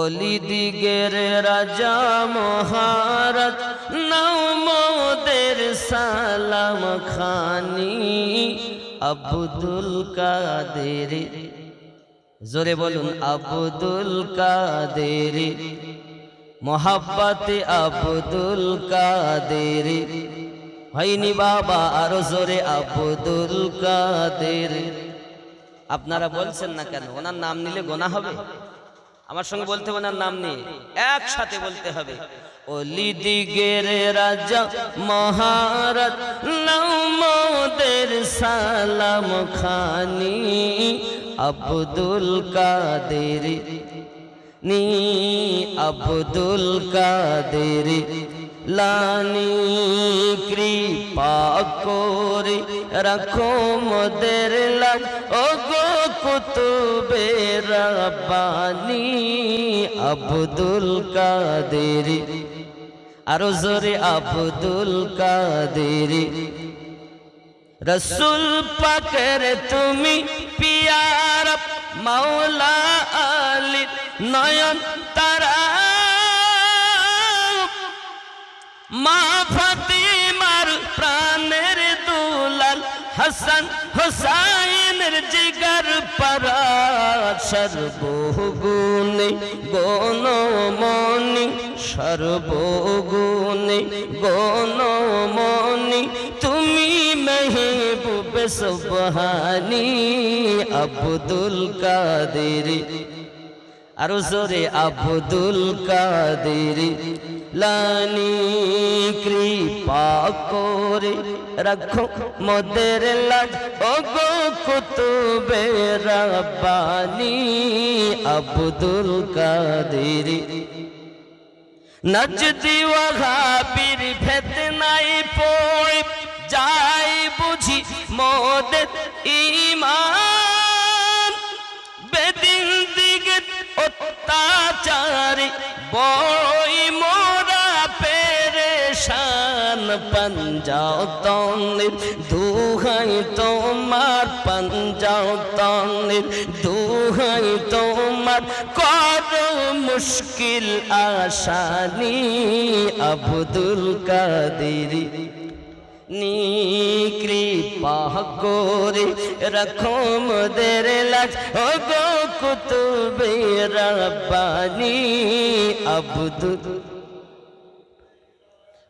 অলি দিগের রাজা মহারাজ নৌমদের সালাম খানি। আব্দুল কাদের, জোরে বলুন, আব্দুল কাদের। মোহাব্বতে আব্দুল কাদের। হয়নি বাবা, আরও জোরে, আব্দুল কাদের। আপনারা বলছেন না কেন? ওনার নাম নিলে গোনা হবে? আমার সঙ্গে বলতে হবে ওনার নাম নিয়ে। একসাথে বলতে হবে। অলি দিগের রাজা মহারাজ নৌমদের সালাম খানি আব্দুল কাদের নি আব্দুল কাদের লানি কৃপা করে রাখো মোদের লাজ ও গো কুতুবে রাব্বানি আব্দুল কাদের আরও জোরে আব্দুল কাদের রসুল পাকের তুমি পিয়ার মাওলা আলী নয়ন তারা মা ফাতিমার প্রাণের দুলাল হাসান হোসাইনের জিগার পারা সর্বগুণে, গণমণি সর্বগুণে, গণমণি, তুমি মেহবুব সুবহানি, আব্দুল কাদের। আরও জোরে, আব্দুল কাদের। লানি কৃপা করে রাখো মোদের লাজ। ও গো কুতুবে রাব্বানি, আব্দুল কাদের। নজদি ওয়াহাবির ফেতনাই পড়ে যাই বুঝি মোদের ইমান বেদিন দিকে অত্যাচারে বই পঞ্জাও তনের দুহাই তোমার পঞ্জাও তনের দুহাই তোমার কর মুশকিল আসানি আব্দুল কাদের। কৃপা করে রাখো মোদের লাজ ও গো কুতুবে রব্বানি আব্দুল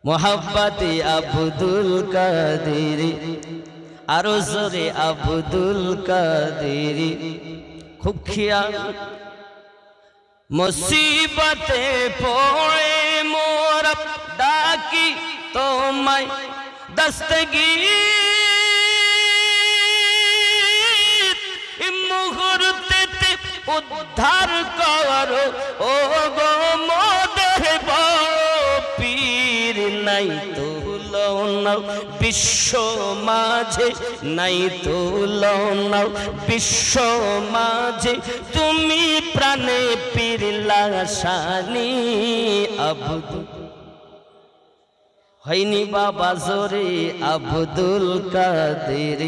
মোহাব্বতে আব্দুল কাদের, আরও জোরে আব্দুল কাদের। খুব খেয়াল। মুসিবতে পড়ে মোর ডাকি তোমায় দস্তগীর মুহূর্তে উদ্ধার করো ও গো নাই তুলনাও বিশ্ব মাঝে নাই তুলনাও বিশ্ব মাঝে তুমি প্রাণে পীরলা আব্দুল। হয়নি বাবা জোরে আব্দুল কাদের,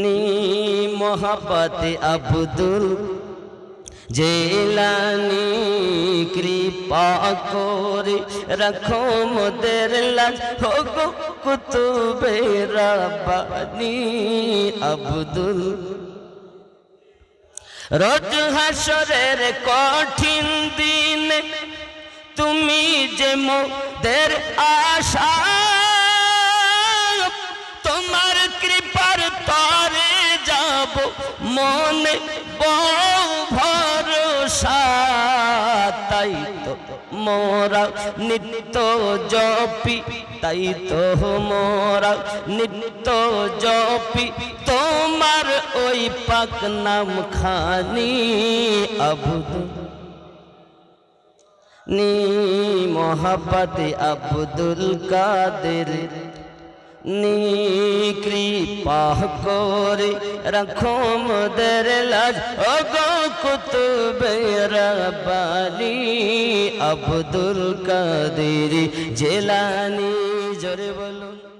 নি মোহাবতে আব্দুল জেলানি কৃপা করে রাখো মোদের লাজ। হোক কুতুবে রাব্বানি আব্দুল। রোজ হাসরের কঠিন দিন তুমি যে মোদের আশা, তোমার কৃপার তরে যাব মনে বড় তাই তো মোরা জপি তাই তো মোরা জপি। তোমার ওই পাক নাম খানি আবুদুল নি মোহাবতে আব্দুল কাদের কৃপা করে রাখো মদের লাজ অগো কুতুবে রব্বানি আব্দুল কাদের জেলানি জোরে বলুন